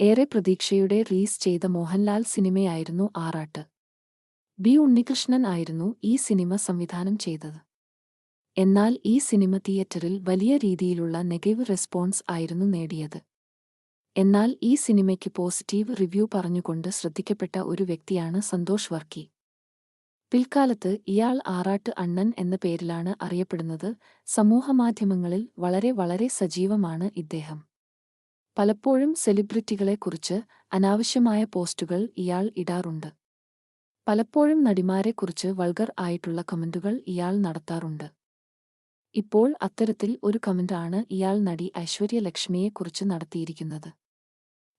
ഏറെ പ്രതീക്ഷയുടെ റിലീസ് ചെയ്ത മോഹൻലാൽ സിനിമയായിരുന്നു ആറാട്ട്. ബി ഉണ്ണികൃഷ്ണൻ ആയിരുന്നു ഈ സിനിമ സംവിധാനം ചെയ്തത്. എന്നാൽ ഈ സിനിമ തിയേറ്ററിൽ വലിയ രീതിയിലുള്ള നെഗറ്റീവ് റെസ്പോൺസ് ആയിരുന്നു നേടിയത്. എന്നാൽ ഈ സിനിമയ്ക്ക് പോസിറ്റീവ് റിവ്യൂ പറഞ്ഞുകൊണ്ട് ശ്രദ്ധിക്കപ്പെട്ട ഒരു വ്യക്തിയാണ് സന്തോഷ് വർക്കി. പിൽക്കാലത്ത് ഇയാൾ ആറാട്ട് അണ്ണൻ എന്ന പേരിലാണ് അറിയപ്പെടുന്നത്. സമൂഹമാധ്യമങ്ങളിൽ വളരെ വളരെ സജീവമാണ് ഇദ്ദേഹം. പലപ്പോഴും സെലിബ്രിറ്റികളെക്കുറിച്ച് അനാവശ്യമായ പോസ്റ്റുകൾ ഇയാൾ ഇടാറുണ്ട്. പലപ്പോഴും നടിമാരെക്കുറിച്ച് വൾഗർ ആയിട്ടുള്ള കമന്റുകൾ ഇയാൾ നടത്താറുണ്ട്. ഇപ്പോൾ അത്തരത്തിൽ ഒരു കമന്റാണ് ഇയാൾ നടി ഐശ്വര്യ ലക്ഷ്മിയെക്കുറിച്ച് നടത്തിയിരിക്കുന്നത്.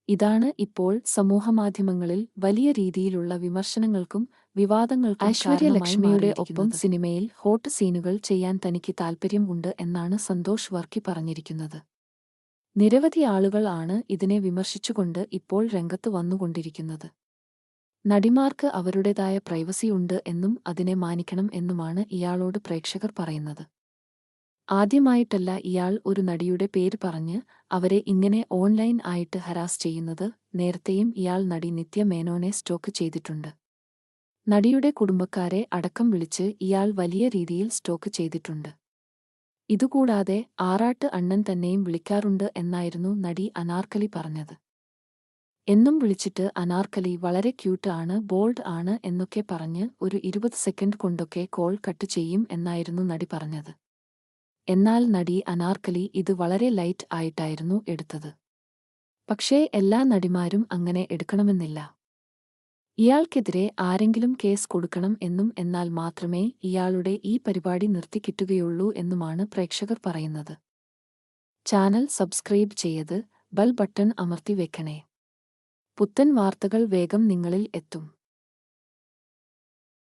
ഇതാണ് ഇപ്പോൾ സമൂഹമാധ്യമങ്ങളിൽ വലിയ രീതിയിലുള്ള വിമർശനങ്ങൾക്കും വിവാദങ്ങൾക്കും ഐശ്വര്യ ലക്ഷ്മിയുടെ ഒപ്പം സിനിമയിൽ ഹോട്ട് സീനുകൾ ചെയ്യാൻ തനിക്ക് താൽപ്പര്യമുണ്ട് എന്നാണ് സന്തോഷ് വർക്കി പറഞ്ഞിരിക്കുന്നത്. നിരവധി ആളുകൾ ആണ് ഇതിനെ വിമർശിച്ചുകൊണ്ട് ഇപ്പോൾ രംഗത്ത് വന്നുകൊണ്ടിരിക്കുന്നത്. നടിമാർക്ക് അവരുടേതായ പ്രൈവസി ഉണ്ട് എന്നും അതിനെ മാനിക്കണം എന്നുമാണ് ഇയാളോട് പ്രേക്ഷകർ പറയുന്നത്. ആദ്യമായിട്ടല്ല ഇയാൾ ഒരു നടിയുടെ പേര് പറഞ്ഞ് അവരെ ഇങ്ങനെ ഓൺലൈൻ ആയിട്ട് ഹരാസ് ചെയ്യുന്നത് നേരത്തെയും ഇയാൾ നടി നിത്യ മേനോനെ സ്റ്റോക്ക് ചെയ്തിട്ടുണ്ട്. നടിയുടെ കുടുംബക്കാരെ അടക്കം വിളിച്ച് ഇയാൾ വലിയ രീതിയിൽ സ്റ്റോക്ക് ചെയ്തിട്ടുണ്ട്. ഇതുകൂടാതെ ആറാട്ട് അണ്ണൻ തന്നെയും വിളിക്കാറുണ്ട് എന്നായിരുന്നു നടി അനാർക്കലി പറഞ്ഞത്. എന്നും വിളിച്ചിട്ട് അനാർക്കലി വളരെ ക്യൂട്ട് ആണ് ബോൾഡ് ആണ് എന്നൊക്കെ പറഞ്ഞ് ഒരു ഇരുപത് സെക്കൻഡ് കൊണ്ടൊക്കെ കോൾ കട്ട് ചെയ്യും എന്നായിരുന്നു നടി പറഞ്ഞത്. എന്നാൽ നടി അനാർക്കലി ഇത് വളരെ ലൈറ്റ് ആയിട്ടായിരുന്നു എടുത്തത്. പക്ഷേ എല്ലാ നടിമാരും അങ്ങനെ എടുക്കണമെന്നില്ല. ഇയാൾക്കെതിരെ ആരെങ്കിലും കേസ് കൊടുക്കണം എന്നും എന്നാൽ മാത്രമേ ഇയാളുടെ ഈ പരിപാടി നിർത്തിക്കിട്ടുകയുള്ളൂ എന്നുമാണ് പ്രേക്ഷകർ പറയുന്നത്. ചാനൽ സബ്സ്ക്രൈബ് ചെയ്ത് ബൽ ബട്ടൺ അമർത്തി വെക്കണേ. പുത്തൻ വാർത്തകൾ വേഗം നിങ്ങളിൽ എത്തും.